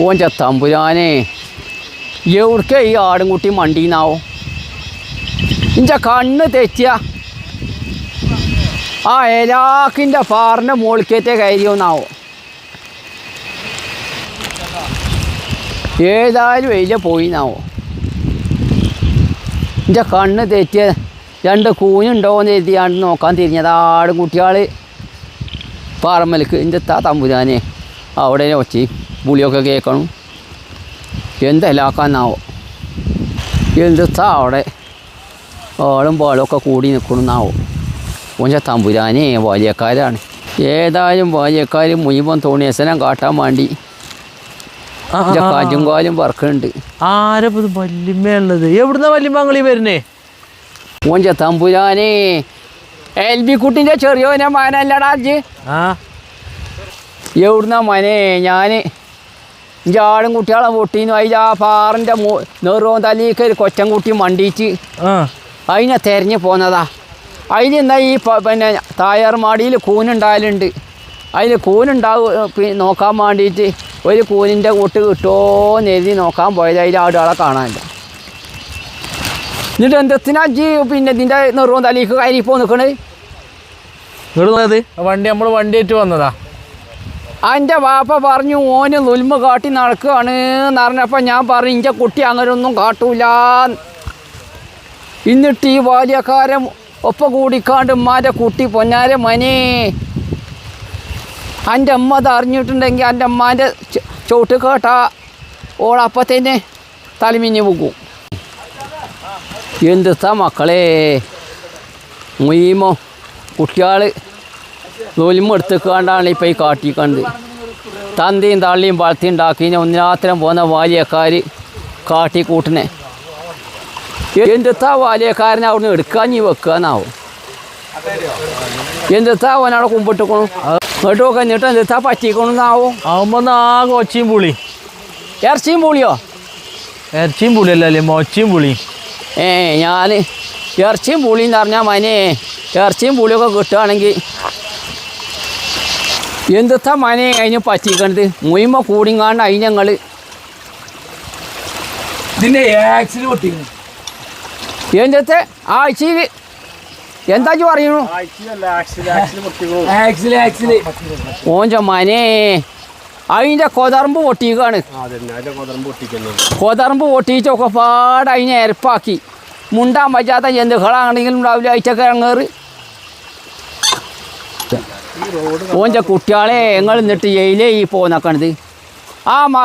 ഓന്റെ തമ്പുരാനെ. എവിടേക്കാ ഈ ആടും കുട്ടി മണ്ടീന്നാവോ? ഇന്റെ കണ്ണ് തെറ്റിയ. ആ എലാക്കിന്റെ പാറിന്റെ മുകളിലേക്കത്തെ കയറിയൊന്നാവോ? ഏതായാലും വലിയ പോയിന്നാവോ? എന്റെ കണ്ണ് തെറ്റിയ രണ്ട് കൂഞ്ഞുണ്ടോയെന്ന് എഴുതിയാണ്ട് നോക്കാൻ തിരിഞ്ഞത് ആടും കുട്ടിയാൾ പാറമ്മലക്ക് എന്റെ താ തമ്പുരാനെ. അവിടെ ഒച്ചി പുളിയൊക്കെ കേൾക്കണം. എന്തെല്ലാക്കാന്നാവോ എന്തെത്താ അവിടെ? ആളും പാളൊക്കെ കൂടി നിൽക്കണമെന്നാവോ ഓന്റെ തമ്പുരാനെ ബാല്യക്കാരാണ് ഏതായാലും ബാല്യക്കാർ മുഴുവൻ തോണിയസനം കാട്ടാൻ വേണ്ടി കാറ്റും കാലും വർക്കുണ്ട് ആരപ്പോ ഇത് വല്യമ്മയുള്ളത് എവിടുന്ന വല്യമ്മങ്ങളീ വരുന്നേ? ഓന്റെ തമ്പുരാനെ എൽ ബി കുട്ടിന്റെ ചെറിയോനെ മാനല്ലടാ അജ് ആ. എവിടുന്ന മനെ? ഞാൻ എന്റെ ആടും കുട്ടികളെ പൊട്ടിന്നു അതിൽ ആ പാറിന്റെ മോ നെറുവോ തലീക്ക് ഒരു കൊച്ചൻകുട്ടി മണ്ടിച്ച് ആ. അതിനെ തെരഞ്ഞു പോന്നതാ. അതിൽ എന്താ ഈ പിന്നെ പിന്നെ തായർമാടിയിൽ കൂനുണ്ടായാലുണ്ട്. അതിൽ കൂനുണ്ടാവും പി- നോക്കാൻ വേണ്ടിയിട്ട് ഒരു കൂനിന്റെ കൂട്ട് കിട്ടോ എഴുതി നോക്കാൻ പോയത്. അതിൽ ആടുകളെ കാണാനില്ല. എന്നിട്ട് എന്തെത്തിനാ ജി പിന്നെ ഇതിന്റെ നെറുവോ തലീക്ക് കയറിപ്പോ നിൽക്കണേ വണ്ടി നമ്മൾ വണ്ടിയായിട്ട് വന്നതാ. എന്റെ വാപ്പ പറഞ്ഞു ഓന് നുൽമ കാട്ടി നടക്കുകയാണ് എന്ന് പറഞ്ഞപ്പോൾ ഞാൻ പറഞ്ഞു ഇന്റെ കുട്ടി അങ്ങനെയൊന്നും കാട്ടൂല. എന്നിട്ട് ഈ ബാല്യക്കാരൻ ഒപ്പ കൂടിക്കാണ്ട് ഉമ്മാന്റെ കുട്ടി പൊന്നാര മനി എന്റെ അമ്മ അത് അറിഞ്ഞിട്ടുണ്ടെങ്കിൽ എന്റെ അമ്മാന്റെ ചോട്ട് കേട്ടാ ഓളപ്പത്തേനെ തലമിഞ്ഞ് പോകും. എന്ത് മക്കളെ? മുയ്യുമോ കുട്ടിയാൾ നൂലിമ എടുത്തുക്കാണ്ടാണ് ഇപ്പോൾ ഈ കാട്ടിക്കണ്ട് തന്തിയും തള്ളിയും വളർത്തി ഉണ്ടാക്കിനെ ഒന്നിനാത്തരം പോകുന്ന വാലിയക്കാർ കാട്ടി കാട്ടിക്കൂട്ടിനെ എന്തെത്താ വാലിയക്കാരനെ അവിടുന്ന് എടുക്കാൻ നീ വെക്കുക എന്നാവും എന്തെത്താ അവനവിടെ കുമ്പിട്ടിക്കണു? ഇങ്ങോട്ട് നോക്കാം എന്നിട്ട് എന്തെത്താ പറ്റിക്കണെന്നാവും? ആവുമ്പോ ആകെ ഒച്ചയും പുളി. ഇറച്ചിയും പുളിയോ? ഇറച്ചിയും പുളി അല്ലേ? മൊച്ചയും പുളി. ഏ ഞാൻ ഇറച്ചിയും പുളിയെന്ന് പറഞ്ഞാൽ മനെ ഇറച്ചിയും പുളിയൊക്കെ കിട്ടുകയാണെങ്കിൽ എന്തെത്താ മനെ അതിന് പറ്റിക്കണത്? മുയിമ കൂടിങ്ങാണ്ട് അതിന് ഞങ്ങൾ പൊട്ടിക്കുന്നു എന്തൊക്കെ ആഴ്ചയിൽ എന്താ പറയുന്നു ഓന്റെ മനെ അതിന്റെ കൊതറമ്പ് പൊട്ടിക്കാണ്. കൊതറമ്പ് പൊട്ടിച്ചൊക്കെ പാട് അതിനെ എരപ്പാക്കി. മുണ്ടാൻ പറ്റാത്ത ജന്തുക്കളാണെങ്കിലും ഉണ്ടാവില്ല അയച്ചൊക്കെ ഇറങ്ങേറ് ഓന്റെ കുട്ടികളെ ഞങ്ങൾ എന്നിട്ട് ജയിലേ ഈ പോന്നാക്കണത് ആ മാ